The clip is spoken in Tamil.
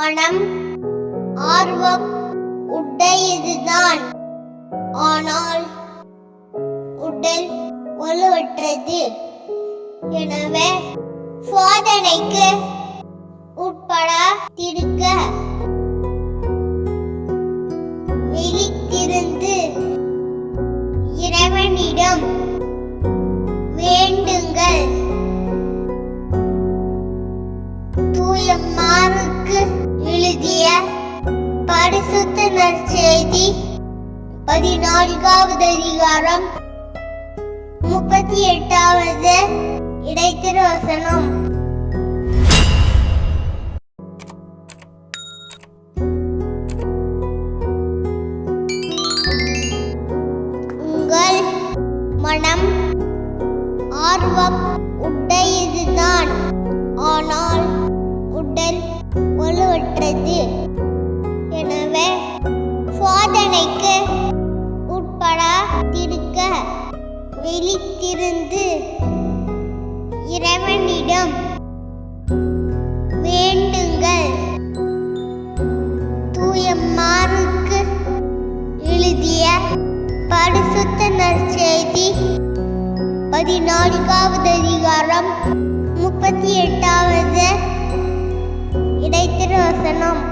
மனம் ஆர்வம் உடையதுதான் ஆனால் உடல் வலுவற்றது. எனவே சோதனைக்கு உட்பட திருக்க விழித்திருந்து இறைவனிடம் பதினான்காவது அதிகாரம் முப்பத்தி எட்டாவது இடைத்திருவசனம். உங்கள் மனம் ஆர்வம் உடையதுதான். ஆனால் உடல் வலுவற்றது. உட்படா உட்படாதிருக்க விழித்திருந்து இறைவனிடம் வேண்டுங்கள். தூயம்மாருக்கு எழுதிய பரிசுத்த நற்செய்தி பதினான்காவது அதிகாரம் முப்பத்தி எட்டாவது இடைத்திருவசனம்